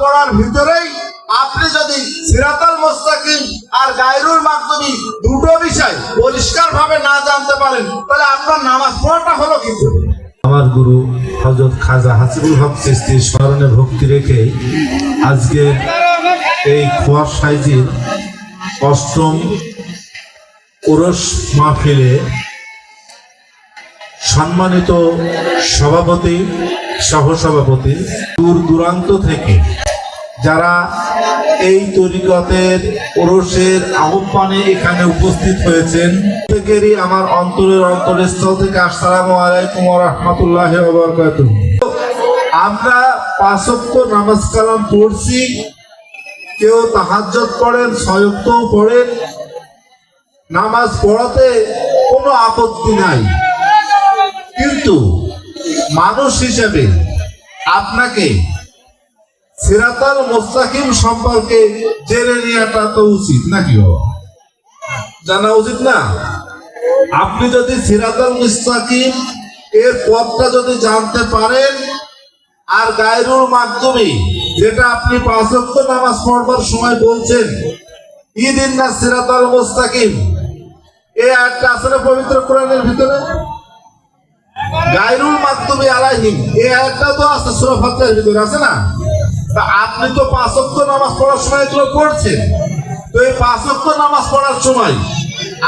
পড়ার ভিতরেই আপনি যদি সিরাতাল মোস্তাকিম আর গায়রুল মাকদুমি দুটো বিষয় পরিষ্কার ভাবে না জানতে পারেন, তাহলে আপনার নামাজ পড়াটা হলো কি করে? আমার গুরু হজরত খাজা হাসিবুল হক চিস্তির স্মরণে ভক্তি রেখে আজকে এই খোয়ার সাইজির অষ্টম ওরস মাহফিলে সম্মানিত সভাপতি, সহসভাপতি দূর দূরান্ত থেকে যারা এই তরিকতের ওরসের আহ্বানে এখানে উপস্থিত হয়েছেন, প্রত্যেকেরই আমার অন্তরের অন্তরস্থল থেকে আসসালামু আলাইকুম রহমতুল্লাহ আমরা পাঁচক্য নামাজ কালাম পড়ছি। কেউ তাহাজ্জত পড়েন সয়ক্তও পড়েন। নামাজ পড়াতে কোনো আপত্তি নাই। কিন্তু মানুষ হিসেবে আপনাকে সিরাতাল মোস্তাকিম সম্পর্কে জেনে নেওয়াটা তো উচিত, নাকি বাবা? জানা উচিত না? আপনি যদি সিরাতাল মুস্তাকিম, এর পথটা যদি জানতে পারেন, আর গায়রুল মাধ্যমে যেটা আপনি পাঁচ ওয়াক্ত নামাজ পড়বার সময় বলছেন ঈদিন না সিরাতাল মুস্তাকিম? এই আয়াতটা আসলে পবিত্র কোরআনের ভিতরে? গায়রুল মাকতুবি আলাইহিম এই আয়াতটা তো আছে সূরা ফাতিহার ভিতরে, আছে না? আপনি তো পাঁচ ওয়াক্ত নামাজ পড়ার সময় এগুলো পড়ছেন। তো এই পাঁচ ওয়াক্ত নামাজ পড়ার সময়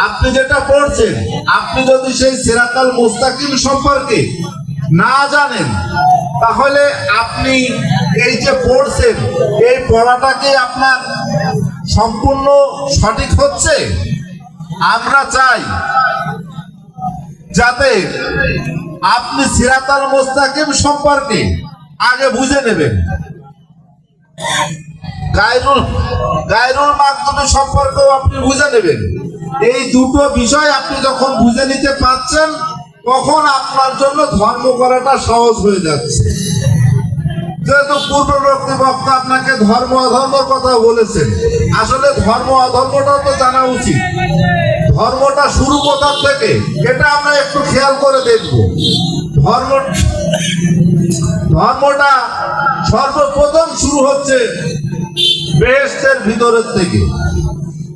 আপনি যেটা পড়ছেন, আপনি যদি সেই সিরাতাল মুস্তাকিম সম্পর্কে না জানেন, তাহলে আপনি এই যে পড়ছেন, এই পড়াটা কি আপনার সম্পূর্ণ সঠিক হচ্ছে? আমরা চাই যাতে আপনি সিরাতাল মোস্তাকিম সম্পর্কে আগে বুঝে নেবেন। গায়রুল গায়রুল মাধ্যমে সম্পর্কেও আপনি বুঝে নেবেন। এই দুটো বিষয় আপনি যখন বুঝে নিতে পারছেন, তখন আপনার জন্য ধর্ম করাটা সহজ হয়ে যাচ্ছে। যেহেতু পূর্ববর্তী বক্তা আপনাকে ধর্ম অধর্মর কথা বলেছেন, আসলে ধর্ম অধর্মটাও তো জানা উচিত। ধর্মটা শুরু কোথার থেকে, এটা আমরা একটু খেয়াল করে দেখব। ধর্ম ধর্মটা সর্বপ্রথম শুরু হচ্ছে বেহেস্তের ভিতরের থেকে।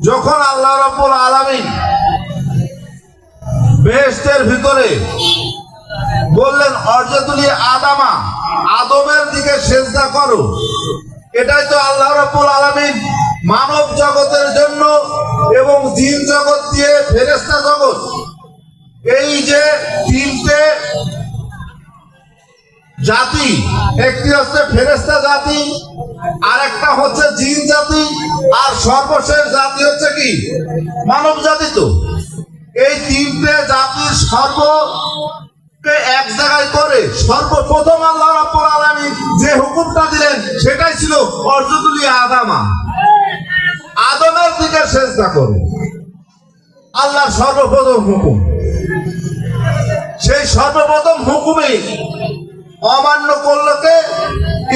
যখন আল্লাহ রাব্বুল আলামিন বেহেস্তের ভিতরে বললেন, অর্জতুলি আদামা, আদমের দিকে সেজদা করো। এটাই তো আল্লাহ রাব্বুল আলামিন মানব জগতের জন্য এবং জিন জগৎ দিয়ে ফেরেশতা জগৎ। এই যে তিনটে জাতি, একটি হচ্ছে ফেরেস্তা জাতি আর একটা হচ্ছে জিন জাতি, আর সর্বশেষ জাতি হচ্ছে কি? মানব জাতি তো। এই তিনটে জাতির সর্ব এক জায়গায় করে সর্বপ্রথম আল্লাহ রাব্বুল আলামিন যে হুকুমটা দিলেন, সেটাই ছিল অর্জুতুলি আদামা। আদমের দিকে চেষ্টা করো। আল্লাহ সর্বপ্রথম হুকুম। সেই সর্বপ্রথম হুকুমে অমান্য করল কে?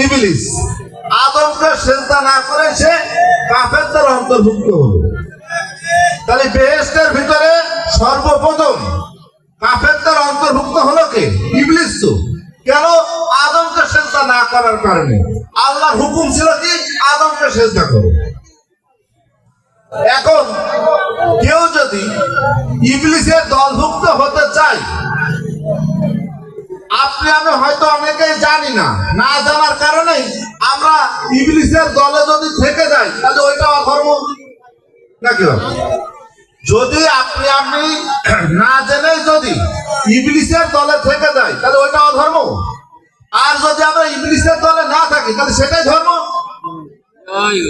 ইবলিস। আদমকে চেষ্টা না করে সে কাফেরদের অন্তর্ভুক্ত হলো। তাহলে বেহেস্টের ভিতরে সর্বপ্রথম কাফেরদের অন্তর্ভুক্ত হলো কে? ইবলিস তো। কেন? আদমকে সেজদা না করার কারণে। আল্লাহর হুকুম ছিল কি? আদমকে সেজদা করো। এখন কেউ যদি ইবলিসের দলভুক্ত হতে চায় আপনি, আমি হয়তো অনেকেই জানি না। না জানার কারণেই আমরা ইংলিশের দলে যদি থেকে যাই, তাহলে ওইটা অধর্ম। নাকি যদি আপনি আপনি না জেনেই যদি ইংলিশের দলে থেকে যাই, তাহলে ওইটা অধর্ম। আর যদি আমরা ইংলিশের দলে না থাকি, তাহলে সেটাই ধর্ম।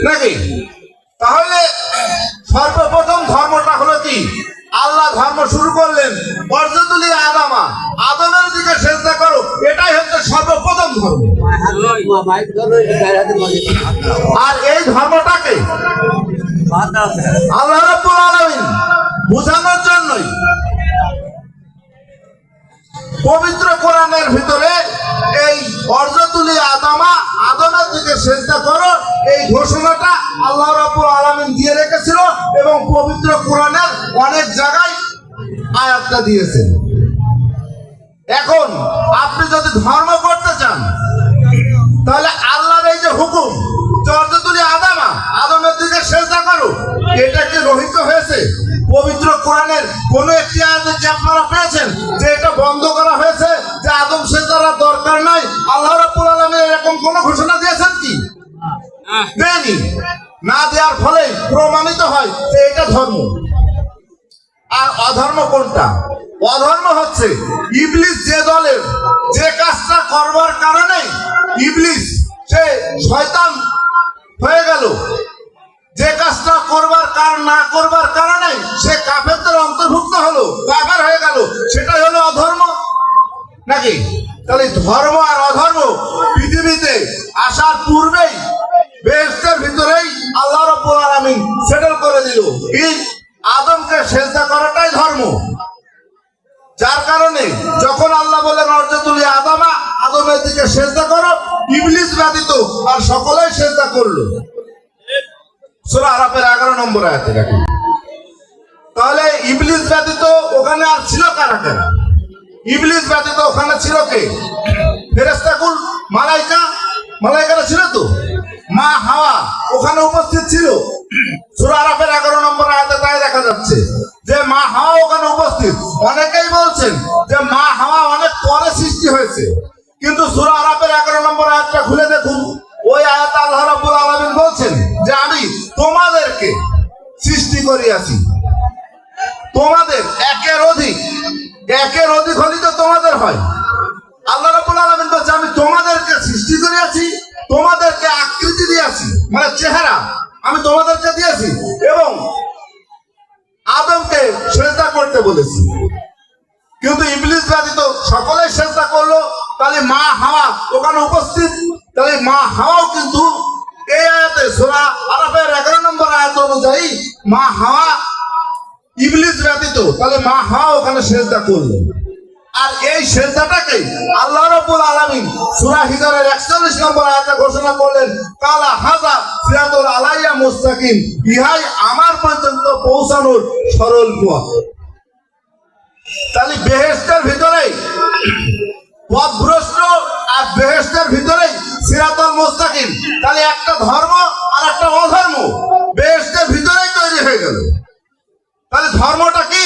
নাকি? তাহলে সর্বপ্রথম ধর্মটা হলো কি? আল্লাহ ধর্ম শুরু করলেন বর্জতুলি আদামা আদমের দিকে চেষ্টা করো এটাই হচ্ছে সর্বপ্রথম আর এই ধর্মটাকে আল্লাহ রাব্বুল আলামিন বোঝানোর জন্যই পবিত্র কোরআনের ভিতরে এই অর্জতুলি আদামা, আদমের দিকে চেষ্টা করো, এই ঘোষণাটা আল্লাহ রাব্বুল আলামিন দিয়ে রেখেছিল এবং পবিত্র কোরআনের অনেক জায়গায় আয়াতটা দিয়েছেন। এখন আপনি যদি ধর্ম করতে চান তাহলে আল্লাহর এই যে হুকুম চর্যতুলি আদামা অধর্ম কোনটা? অধর্ম হচ্ছে ইবলিস যে দলের যে কাজটা করবার কারণে ইবলিস, সে শয়তান হয়ে গেল। যে কাজটা করবার কারণ না করবার কারণে সে কাফেরদের অন্তর্ভুক্ত হলো কাফের হয়ে গেল। সেটাই হলো অধর্ম। নাকি? তাহলে ধর্ম আর অধর্ম পৃথিবীতে আসার পূর্বেই, বেহেশতের ভিতরেই আল্লাহ রাব্বুল আলামিন সেটেল করে দিল। কি আদমকে সেজদা করাটাই ধর্ম যার কারণে যখন আল্লাহ বলেন অর্জতুলি আদামা, আদমের দিকে সেজদা করো ইবলিস ব্যতীত আর সকলেই সেজদা করল। আরাফের এগারো নম্বর আয়াতে রাখি। তাহলে ইবলিস ব্যতীত ওখানে আর ছিল কারা কারা? ইবলিস ব্যতীত ওখানে ছিল কে? ফেরেস্তাকুল মালাইকা, মালাইকারা ছিল তো? মা হাওয়া ওখানে উপস্থিত ছিল। সুরারাফের এগারো নম্বর আয়াতে তাই দেখা যাচ্ছে যে মা হাওয়া ওখানে উপস্থিত। অনেকেই বলছেন যে মা হাওয়া অনেক পরে সৃষ্টি হয়েছে। কিন্তু সুরা আরাফের এগারো নম্বর আয়াতটা খুলে দেখুন। ওই আয়াত আল্লাহ রাবুল আলমিন বলছেন যে আমি তোমাদেরকে সৃষ্টি করিয়াছি। মানে চেহারা। আমি তোমাদেরকে দিয়েছি এবং আদমকে সেজদা করতে বলেছি। কিন্তু ইবলিস ব্যতীত সকলে চেষ্টা করল, তাহলে মা হাওয়া ওখানে উপস্থিত। তাহলে মা হাওয়াও কিন্তু এই আয়াতে সোরা আরাফের এগারো নম্বর আয়াত অনুযায়ী মা হাওয়া ইবলিস ব্যতীত তাহলে মা হাওয়া ওখানে সেজদা করল। আর এই সেজদাটাকে আল্লাহ রাব্বুল আলামিন সূরা হিজরের 41 নম্বর আয়াতে ঘোষণা করলেন, কালা হাজা সিরাতুল আলাইয়া মুস্তাকিম ইহাই আমার পর্যন্ত পৌঁছানোর সরল পথ। তাহলে বেহেস্তের ভিতরে পথভ্রষ্ট আর বেহেস্তের ভিতরে সিরাতুল মুস্তাকিম। তাহলে একটা ধর্ম আর একটা অধর্ম বেহেস্তের ভিতরেই তৈরি হয়ে গেল। তাহলে ধর্মটা কি?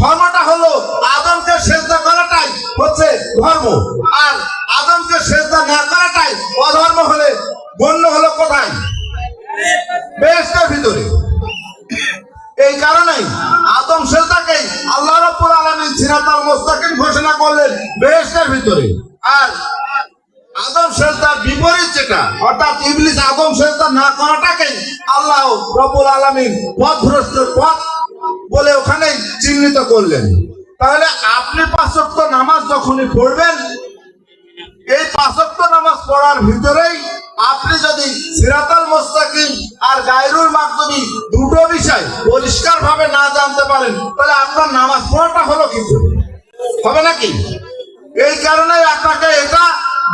ধর্মটা হলো আদমকে সেজদা করাটাই হচ্ছে ধর্ম। আর আদমকে সেজদা না করাটাই অধর্ম হলে গণ্য হলো কোথায়? বেহেস্তের ভিতরে। এই কারণেই আদম সেজদাকে আল্লাহ রাব্বুল আলামিন সিরাতাল মুস্তাকিম ঘোষণা করলেন বেহেশতের ভিতরে। আর আদম সেজদার বিপরীত যেটা, অর্থাৎ ইবলিস আদম সেজদা না করাটাকে আল্লাহ রাব্বুল আলামিন পথভ্রষ্ট পথ বলে ওখানে চিহ্নিত করলেন। তাহলে আপনি পাঁচ ওয়াক্ত নামাজ যখনই পড়বেন, এই পাঁচক্ত নামাজ পড়ার ভিতরেই আপনি যদি সিরাতাল মুস্তাকিম আর গায়রুল মাকদুমি দুটো বিষয় পরিষ্কার ভাবে না জানতে পারেন, তাহলে আপনার নামাজ পড়াটা হলো কি হবে নাকি? এই কারণে আপনাকে এটা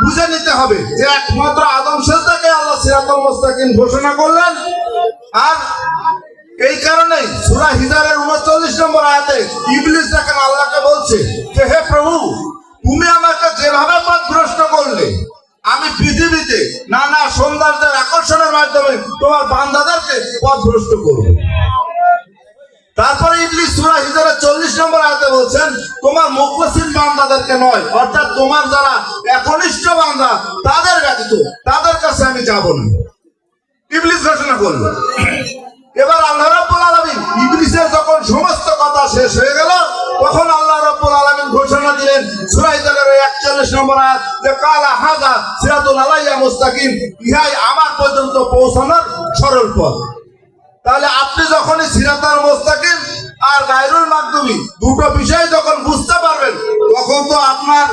বুঝে নিতে হবে যে একমাত্র আদম সেজদাকে আল্লাহ সিরাতাল মুস্তাকিম ঘোষণা করলেন, আর এই কারণে সূরা হিজারের 39 নম্বর আয়াতে ইবলিস দেখেন আল্লাহকে বলছে যে, হে প্রভু, তুমি আমাকে যেভাবে পথভ্রষ্ট করলে, আমি পৃথিবীতে নানা সৌন্দর্যের আকর্ষণের মাধ্যমে তোমার বান্দাদেরকে পথভ্রষ্ট করব। তারপরে ইবলিস সূরা হিজরের 40 নম্বর আয়াতে বলছেন, তোমার মুখলসিন বান্দাদেরকে নয়, অর্থাৎ তোমার যারা একনিষ্ঠ বান্দা, তাদের ব্যতীত তাদের কাছে আমি যাব না। ইবলিস ঘোষণা করল এবার আল্লাহ রাব্বুল আলামিন ইবলিসের যখন সমস্ত কথা শেষ হয়ে গেল, তখন আল্লাহ রাব্বুল আলামিন ঘোষণা দিলেন সূরা ইসরায়েলের 41 নম্বর যে কালা হাজা সিরাতুল আলাইয়া মুস্তাকিম, ইহাই আমার পর্যন্ত পৌঁছানোর সরল পথ। তাহলে আপনি যখনই সিরাতাল মুস্তাকিম আর গায়রুল মাকদুমি দুটো বিষয় যখন বুঝতে পারবেন, তখন তো আপনার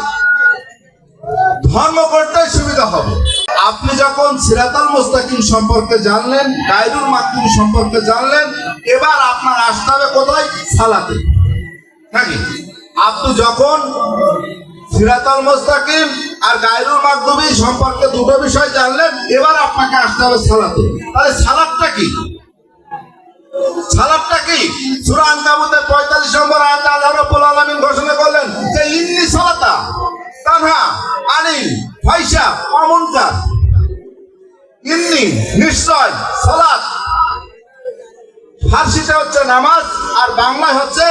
ধর্ম করতেই সুবিধা হবে। আপনি যখন সিরাতাল মোস্তাকিম সম্পর্কে জানলেন গায়রুল মাকদুম সম্পর্কে জানলেন, এবার আপনার আসতে হবে কোথায়? সালাতে। নাকি? আপনি যখন সিরাতাল মোস্তাকিম আর গায়রুল মাকদুমি সম্পর্কে দুটো বিষয় জানলেন, এবার আপনাকে আসতে হবে সালাতে। তাহলে সালাদটা কি? সালাদটা কি? সূরা আনকাবুতের 45 নম্বর আয়াতে আল্লাহ রাব্বুল আলামিন ঘোষণা করলেন যে, ইন্নি সালাতা তানহা আনিল ফাইসা অমুনকার ইন্নি নিশ্চয় সালাদ ফার্সি ফার্সিতে হচ্ছে নামাজ আর বাংলায় হচ্ছে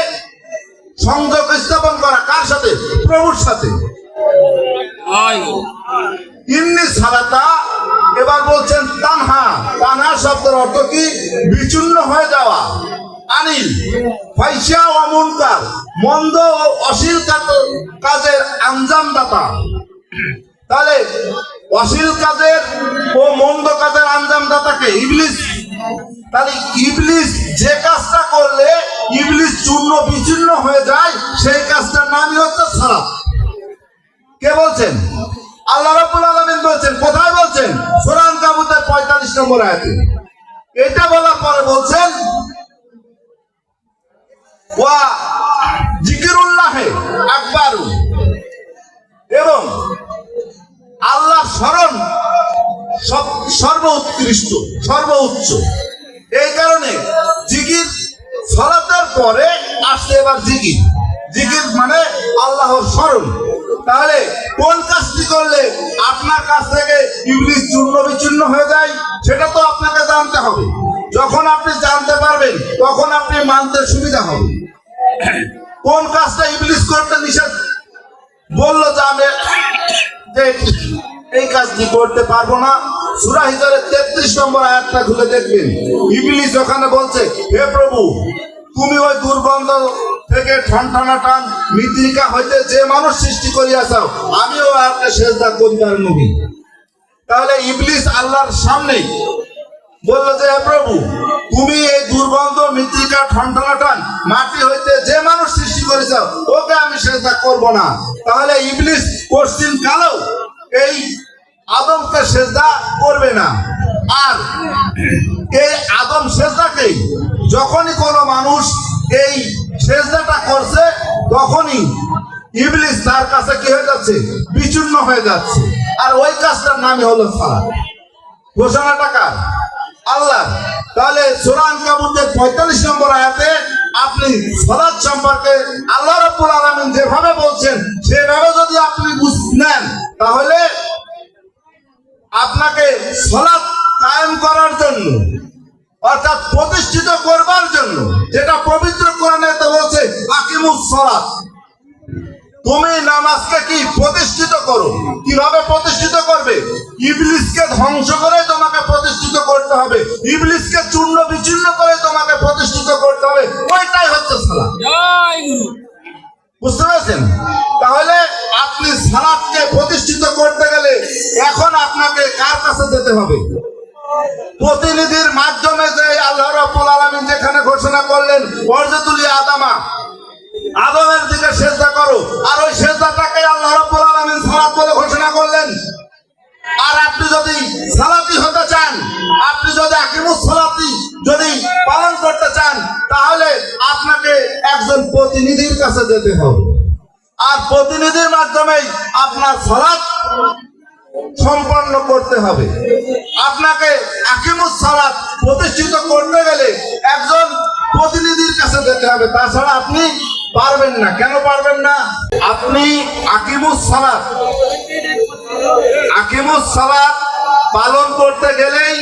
সংযোগ স্থাপন করা। কার সাথে? প্রভুর সাথে। ইন্নি সালাতা এবার বলছেন তানহা। তানহা শব্দের অর্থ কি? বিচূর্ণ হয়ে যাওয়া। আনিল ফাইসা ও মুনকার মন্দ ও অশ্লীল কাত- কাজের আঞ্জাম দাতা তাহলে অশ্লীল কাজের ও মন্দ কাজের আঞ্জাম দাতাকে ইবলিস, তাহলে ইবলিস যে কাজটা করলে ইবলিস চূর্ণ বিচূর্ণ হয়ে যায়, সেই কাজটার নামই হচ্ছে সালাত। কে বলছেন? আল্লাহ রাব্বুল আলামিন বলছেন, কোথায় বলছেন? সূরা কাবুতের 45 নম্বর আয়াতে। এটা বলার পরে বলছেন, ওয়া সর্বোৎকৃষ্ট, সর্বোচ্চ। এই কারণে জিকির সলাতের পরে আসছে এবার জিকির। জিকির মানে আল্লাহর স্মরণ। তাহলে কোন কাজটি করলে আপনার কাছ থেকে ইংলিশ চূর্ণ বিচূর্ণ হয়ে যায়, সেটা তো আপনাকে জানতে হবে। যখন আপনি জানতে পারবেন, তখন আপনি মানতে সুবিধা হবে। কোন কাজটা ইংলিশ করতে নিষেধ বলল যে আমি এই কাজটি করতে পারব না সুরা হিজরের তেত্রিশ নম্বর আয়াতটা খুলে দেখবেন। ইবলিস ওখানে বলছে, হে প্রভু, তুমি ওই দুর্গন্ধ থেকে ঠন টান মৃত্তিকা হইতে যে মানুষ সৃষ্টি করিয়াছাও আমিও আয়াতটা সেজদা করিবার নবী তাহলে ইবলিস আল্লাহর সামনে বলল যে, হে প্রভু, তুমি এই দুর্গন্ধ, মৃত্তিকা ঠনঠনা টান মাটি হইতে যে মানুষ সৃষ্টি করেছ ওকে আমি সেজদা করব না। তাহলে ইবলিস পশ্চিম কালেও এই আদমকে সেজদা করবে না। আর এই আদম সেজদাকে যখনই কোনো মানুষ এই সেজদাটা করছে, তখনই ইবলিস তার কাছে কি হয়ে যাচ্ছে? বিচূর্ণ হয়ে যাচ্ছে। আর ওই কাজটার নামই হলো সালাত। ঘোষণা টাকা আল্লাহ। তাহলে সুরান কাবুতের পঁয়তাল্লিশ নম্বর আয়াতে আপনি সলাদ সম্পর্কে আল্লাহ রব্বুল আলমিন যেভাবে বলছেন, সেভাবে যদি আপনি বুঝ, নেন, তাহলে আপনাকে সলাদ কায়েম করার জন্য অর্থাৎ প্রতিষ্ঠিত করবার জন্য যেটা পবিত্র কোরআনে তো বলছে আকিমুস সলাদ তুমি নামাজকে কি প্রতিষ্ঠিত করো? কীভাবে প্রতিষ্ঠিত করবে? ইবলিসকে ধ্বংস করে তোমাকে প্রতিষ্ঠিত করতে হবে। ইবলিসকে চূর্ণ বিচূর্ণ করে তোমাকে প্রতিষ্ঠিত করতে হবে। ওইটাই হচ্ছে গুরু। বুঝতে পেরেছেন? তাহলে আপনি সালাদকে প্রতিষ্ঠিত করতে গেলে আপনাকে কার কাছে যেতে হবে? প্রতিনিধির মাধ্যমে যে আল্লাহ রাব্বুল আলামিন যেখানে ঘোষণা করলেন ওয়ারজাতুলি আদামা আদমের দিকে সেজদা করো। আর ওই সেজদাটাকে আল্লাহ রাব্বুল আলামিন সালাত বলে ঘোষণা করলেন। আর আপনি যদি সালাতি হতে চান, আপনি যদি আকিমুস সালাতি যদি পালন করতে চান, তাহলে আপনাকে একজন প্রতিনিধির কাছে যেতে হবে। আর প্রতিনিধির মাধ্যমেই আপনার সালাত সম্পন্ন করতে হবে। আপনাকে আকিমুস সালাত প্রতিষ্ঠিত করতে গেলে একজন প্রতিনিধির কাছে যেতে হবে। তাছাড়া আপনি পারবেন না। কেন পারবেন না? আপনি আকিমুস সালাত আকিমুস সালাত পালন করতে গেলেই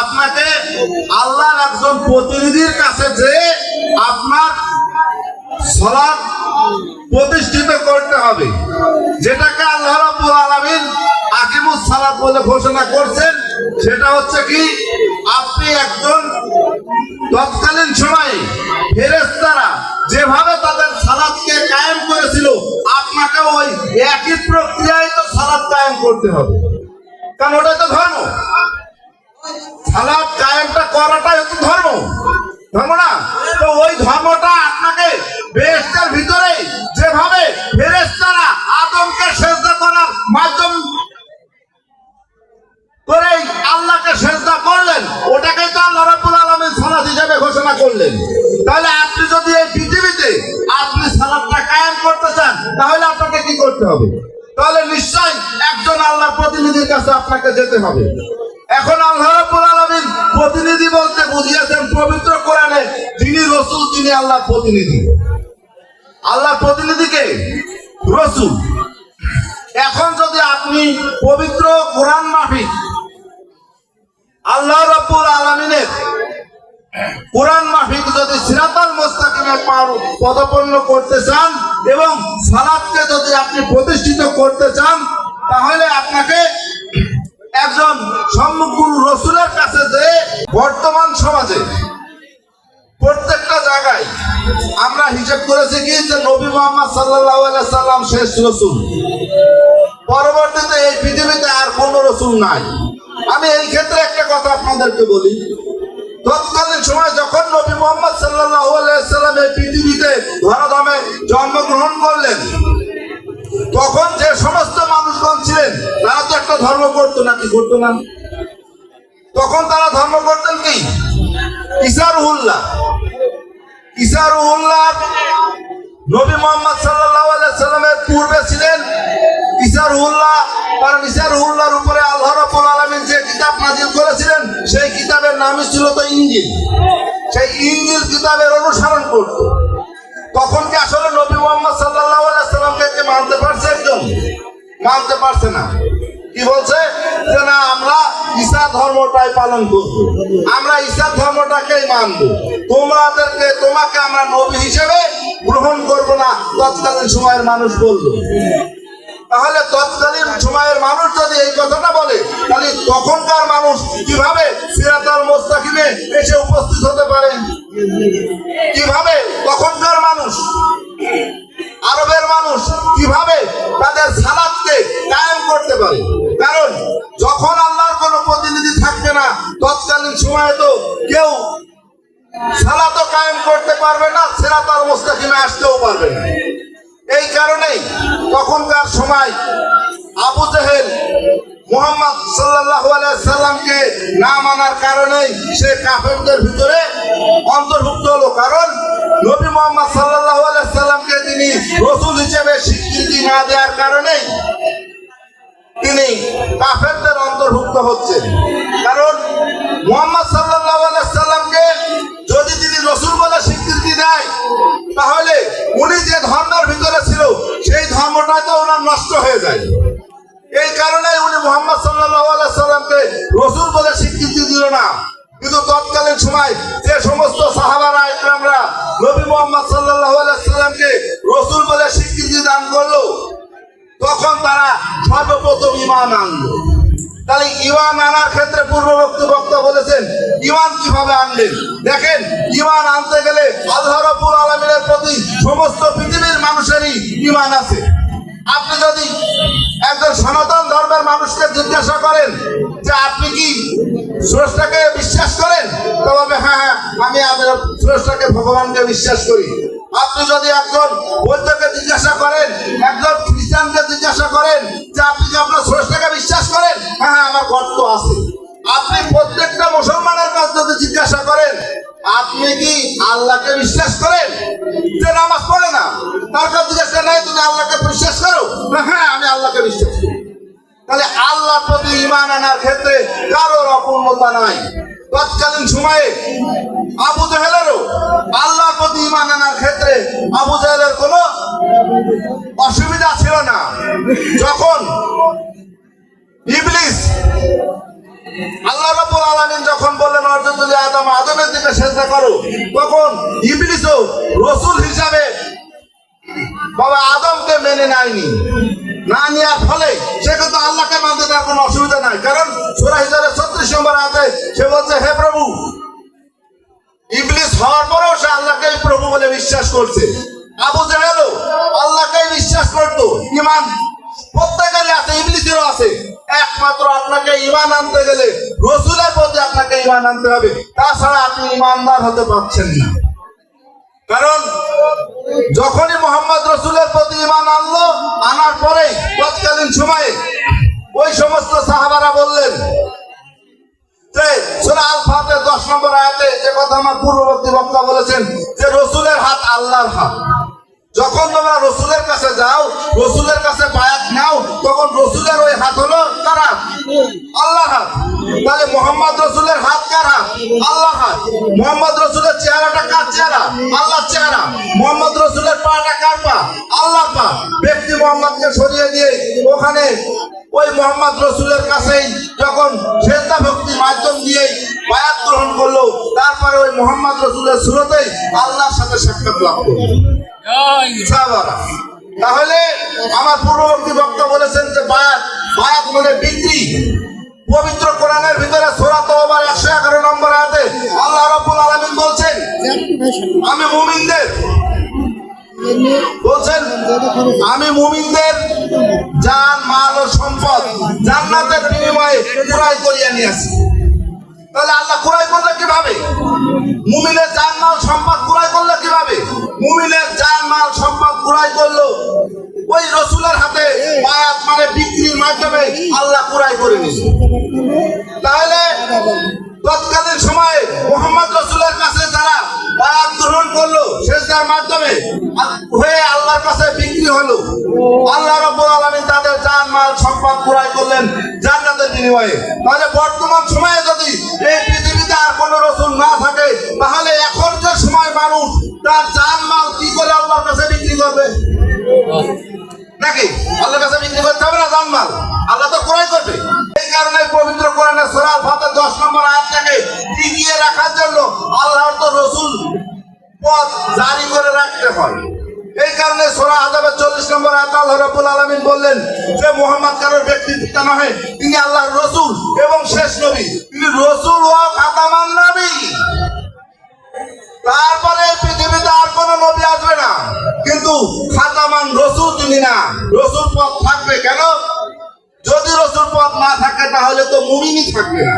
আপনাকে আল্লাহর একজন প্রতিনিধির কাছে যে আপনার সালাত প্রতিষ্ঠিত করতে হবে। যেটাকে আল্লাহ রাব্বুল আলামিন আকিমুস সালাত বলে ঘোষণা করছেন, সেটা হচ্ছে কি, আপনি একজন তৎকালীন সময়ে ফেরেশতারা যেভাবে তাদের সালাদকে কায়েম করেছিল, আপনাকে ওই একই প্রক্রিয়ায় তো সালাদ কায়েম করতে হবে। কারণ ওটাই তো ধর্ম। সালাদ কায়েমটা করাটাই হচ্ছে ধর্ম। ধর্ম না? তো ওই ধর্মটা আপনাকে বেহেশতের ভিতরে যেভাবে ফেরেশতারা তাহলে আপনাকে কি করতে হবে? তাহলে নিশ্চয় একজন আল্লাহর প্রতিনিধির কাছে আপনাকে যেতে হবে। এখন আল্লাহ আলামিন প্রতিনিধি বলতে বুঝিয়েছেন পবিত্র কোরআনে যিনি রসূল, তিনি আল্লাহর প্রতিনিধি। আল্লাহর প্রতিনিধিকে রসূল। এখন যদি আপনি পবিত্র কোরআন মাফিক আল্লাহ রাব্বুল আলামিনের কোরআন মাফিক যদি সিরাতাল মুস্তাকিমে পার- পদপন্ন করতে চান এবং সালাদকে যদি আপনি প্রতিষ্ঠিত করতে চান, তাহলে আপনাকে একজন সম্মুখগুরু রসুলের কাছে যে বর্তমান সমাজে প্রত্যেকটা জায়গায় আমরা হিসেব করেছি কি যে নবী মোহাম্মদ সাল্লাহ সাল্লাম শেষ রসুল। পরবর্তীতে এই পৃথিবীতে আর কোন রসুল নাই। আমি এই ক্ষেত্রে একটা কথা আপনাদেরকে বলি। তৎকালীন সময় যখন নবী মোহাম্মদ সাল্লাহ এই পৃথিবীতে ধরাধামে জন্মগ্রহণ করলেন, তখন যে সমস্ত মানুষগণ ছিলেন, তারা তো একটা ধর্ম করতো নাকি করতো না? তখন তারা ধর্ম করতেন কি? ইসারুল্লাহ ইসারুল্লাহ নবী মোহাম্মদ সাল্লাহ সাল্লামের পূর্বে ছিলেন। ইসারুল্লাহ কারণ ইসারুল্লাহর উপরে ছিল তো ইঞ্জিল। সেই ইঞ্জিল কিতাবের অনুসরণ করত। তখন কি আসলে নবী মোহাম্মদ সাল্লাহ সাল্লামকে মানতে পারছে একজন? মানতে পারছে না। কি বলছে? যে না, আমরা ঈশা ধর্মটাই পালন করব। আমরা ঈসা ধর্মটাকেই মানবো। তোমাদেরকে, তোমাকে আমরা নবী হিসেবে গ্রহণ করব না। তৎকালীন সময়ের মানুষ বলল। তাহলে তৎকালীন সময়ের মানুষ যদি এই কথাটা বলে, তাহলে তখনকার মানুষ কীভাবে সিরাতাল মোস্তাকিমে এসে উপস্থিত হতে পারে? কীভাবে তখনকার মানুষ, আরবের মানুষ কীভাবে তাদের সালাদকে কায়েম করতে পারে? কারণ যখন আল্লাহর কোনো প্রতিনিধি থাকবে না, তৎকালীন সময়ে তো কেউ সালাতও কায়েম করতে পারবে না, সিরাতাল মোস্তাকিমে আসতেও পারবে না। এই কারণেই তখনকার সময় আবু জাহেল মোহাম্মদ সাল্লাহ সাল্লামকে না মানার কারণেই সে কাফেরদের ভিতরে অন্তর্ভুক্ত হলো। কারণ নবী মোহাম্মদ সাল্লাহ সাল্লামকে তিনি রসুল হিসেবে স্বীকৃতি না দেওয়ার কারণেই তিনি কাফেরদের অন্তর্ভুক্ত হচ্ছেন। কারণ মোহাম্মদ সাল্লাহ ধর্মের ভিতরে ছিল, সেই ধর্মটা তো ওনার নষ্ট হয়ে যায়। এই কারণে উনি মোহাম্মদ সাল্লাহ সাল্লামকে রসুল বলে স্বীকৃতি দিল না। কিন্তু তৎকালীন সময় যে সমস্ত সাহাবারা, ইকরামরা নবী মোহাম্মদ সাল্লাহ সাল্লামকে রসুল বলে স্বীকৃতি দান করল, তখন তারা সর্বপ্রথম ইমান আনলো। তাহলে ইমান আনার ক্ষেত্রে পূর্ববর্তী বক্তা বলেছেন, ইমান কীভাবে আনলেন দেখেন, ইমান আনতে গেলে আল্লাহ আলামিনের প্রতি সমস্ত পৃথিবীর মানুষেরই ইমান আছে। আপনি যদি একজন সনাতন ধর্মের মানুষকে জিজ্ঞাসা করেন যে আপনি কি স্রষ্টাকে বিশ্বাস করেন? তবে হ্যাঁ হ্যাঁ আমি আমার স্রষ্টাকে ভগবানকে বিশ্বাস করি। আপনি যদি একজন বৌদ্ধকে জিজ্ঞাসা করেন একজন খ্রিস্টানকে জিজ্ঞাসা করেন যে আপনি কি আপনার স্রষ্টাকে বিশ্বাস করেন? হ্যাঁ হ্যাঁ আমার গর্ত আছে। আপনি প্রত্যেকটা মুসলমানের কাছে যদি জিজ্ঞাসা করেন আপনি কি আল্লাহকে বিশ্বাস করেন? যে নামাজ পড়ে না তার কাছে জিজ্ঞাসা নাই তুমি আল্লাহকে বিশ্বাস করো? না, হ্যাঁ আমি আল্লাহকে বিশ্বাস করি। তাহলে আল্লাহর প্রতি ইমান আনার ক্ষেত্রে কারোর অপূর্ণতা নাই। তৎকালীন সময়ে আবু জাহেলেরও আল্লাহর প্রতি ইমান আনার ক্ষেত্রে আবু জাহেলের কোনো অসুবিধা ছিল না। যখন ইবলিস আল্লাহ রাব্বুল আলামিন যখন বললেন, অর্জুন আদম, আদমের দিকে সেজদা করো, তখন ইবলিসও রসুল হিসাবে বাবা আদমকে মেনে নেয়নি। না নেওয়ার ফলে সে কিন্তু আল্লাহকে মানতে তার কোনো অসুবিধা নাই। কারণ সুরা হিসাবে ছত্রিশ নম্বর আছে সে বলছে, হে প্রভু, ইবলিস হওয়ার পরেও সে আল্লাহকে প্রভু বলে বিশ্বাস করছে। আবু জাহেলও আল্লাহকেই বিশ্বাস করতো। ইমান প্রত্যেকেরই আছে, ইবলিসেরও আছে। একমাত্র আপনাকে ইমান আনতে গেলে রসুলের প্রতি আপনাকে ইমান আনতে হবে। তাছাড়া আপনি ইমানদার হতে পারছেন না। কারণ যখনই মোহাম্মদ রসুলের প্রতি ইমান আনলো, আনার পরে তৎকালীন সময়ে ওই সমস্ত সাহাবারা বললেন দশ নম্বর আয়াতে যে কথা আমার পূর্ববর্তী বক্তা বলেছেন যে রসুলের হাত আল্লাহর হাত। যখন তোমরা রসুলের কাছে যাও, রসুলের কাছে বায়াত নাও, তখন রসুলের ওই হাত হলো কার আল্লাহ হাত। তাহলে মোহাম্মদ রসুলের হাত কার হাত? আল্লাহ হাত। মোহাম্মদ রসুলের চেহারাটা কার চেহারা? আল্লাহ চেহারা। মোহাম্মদ রসুলের পাটা কার পা? আল্লাহ পা। ব্যক্তি মোহাম্মদকে সরিয়ে দিয়ে ওখানে ওই মোহাম্মদ রসুলের কাছেই যখন শ্রদ্ধা ভক্তির মাধ্যম দিয়ে বায়াত গ্রহণ করল, তারপরে ওই মোহাম্মদ রসুলের সুরতেই আল্লাহর সাথে সাক্ষাৎ লাভ সাহাবারা। তাহলে আমার পূর্ববর্তী বক্তা বলেছেন যে বায়াত বায়াত মানে বিক্রি। পবিত্র কোরআনের ভিতরে সোরা তোবার একশো এগারো নম্বর আয়াতে আল্লাহ রাব্বুল আলামিন বলছেন, আমি মুমিনদের বলছেন, আমি মুমিনদের জান, মাল ও সম্পদ জান্নাতের বিনিময়ে ক্রয় করিয়া নিয়েছি তাহলে আল্লাহ ক্রয় করলে কীভাবে? মুমিনের জান, মাল, সম্পদ ক্রয় করলে কীভাবে? মুমিনের জান মাল সম্পদ ক্রয় করল, ওই রসুলের হাতে বায়াত মানে বিক্রির মাধ্যমে আল্লাহ ক্রয় করে নিল। তাহলে তৎকালীন সময়ে মোহাম্মদ রসুলের কাছে যারা বায়াত গ্রহণ করল, সেজদার মাধ্যমে হয়ে আল্লাহর কাছে বিক্রি হলো। আল্লাহ রাব্বুল আলামিন তাদের জান মাল সম্পদ ক্রয় করলেন জান্নাতের বিনিময়ে। তাহলে বর্তমান সময়ে যদি এই পৃথিবীতে আর কোনো রসুল না থাকে, তাহলে এখন যে সময় মানুষ তার জান মাল কি করে আল্লাহর কাছে বিক্রি করবে? নাকি? আল্লাহর কাছে বিক্রি করতে হবে না জানমাল আল্লাহ তো ক্রয় করবে। এই কারণে পবিত্র কোরআনের সূরা ফাতির 10 নম্বর আয়াতটাকে টিকিয়ে রাখার জন্য আল্লাহর তো রসুল পথ জারি করে রাখতে হয়। এই কারণে সূরা আযাবের 40 নম্বর আয়াত আল্লাহ রাব্বুল আলামিন বললেন, যে মুহাম্মদ কারোর ব্যক্তি পিতা নহে, তিনি আল্লাহর রসুল এবং শেষ নবী। তিনি রসুল ও খাতামান নবী। তারপরে পৃথিবীতে আর কোনো নবী আসবে না। কিন্তু খাতামান রসুল তিনি না, রসুল পথ থাকবে কেন? যদি রসুল পথ না থাকে, তাহলে তো মুমিনই থাকবে না।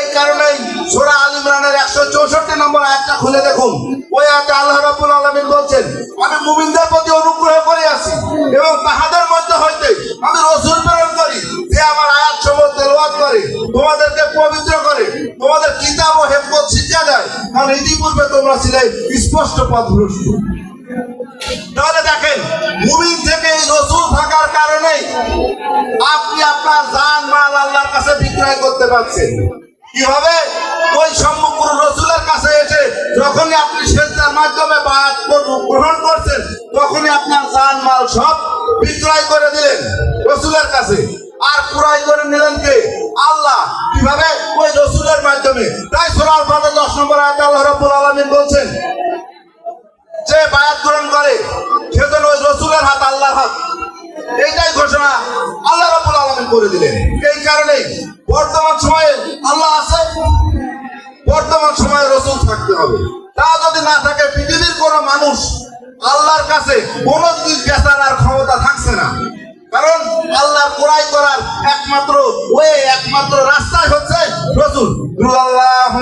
এই কারণেই সোরা আল ইমরানের একশো চৌষট্টি নম্বর আয়াতটা খুলে দেখুন। ওই আয়াতে আল্লাহ রাব্বুল আলামিন বলছেন, আমি মুমিনদের প্রতি অনুগ্রহ করে আছি এবং তাহাদের মধ্যে হইতে আমি রসুল প্রেরণ করি। যে আমার আয়াত সমূহ তেলাওয়াত করে, তোমাদেরকে পবিত্র করে, তোমাদের কিতাব ও হেফত শিক্ষা দেয় কারণ ইতিপূর্বে তোমরা ছিলে স্পষ্ট পথ ভ্রষ্ট তাহলে দেখেন, মুমিন থেকে রসুল থাকার কারণেই আপনি আপনার জান, মাল আল্লাহর কাছে বিক্রয় করতে পারছেন। কীভাবে? ওই সম্মুখ রসুলের কাছে এসে যখনই আপনি সেজদার মাধ্যমে বায়াত গ্রহণ করছেন, তখনই আপনার জান, মাল সব বিক্রয় করে দিলেন রসুলের কাছে। আর ক্রয় করে নিলেন কে? আল্লাহ। কীভাবে? ওই রসুলের মাধ্যমে। তাই সোনার ফাতে দশ নম্বর আয়াতে আল্লাহ রাব্বুল আলামিন বলছেন, যে বায়াত গ্রহণ করে, সেজন্য ওই রসুলের হাত আল্লাহর হাত। এইটাই ঘোষণা আল্লাহ রাব্বুল আলামিন করে দিলেন। এই কারণে বর্তমান সময়ে আল্লাহ আছে, বর্তমান সময়ে রসুল থাকতে হবে। তা যদি না থাকে, পৃথিবীর কোনো মানুষ আল্লাহর কাছে কোনো বেচার ক্ষমতা থাকছে না। কারণ আল্লাহ কোরআই করার একমাত্র ওয়ে, একমাত্র রাস্তাই হচ্ছে রসুল। আল্লাহ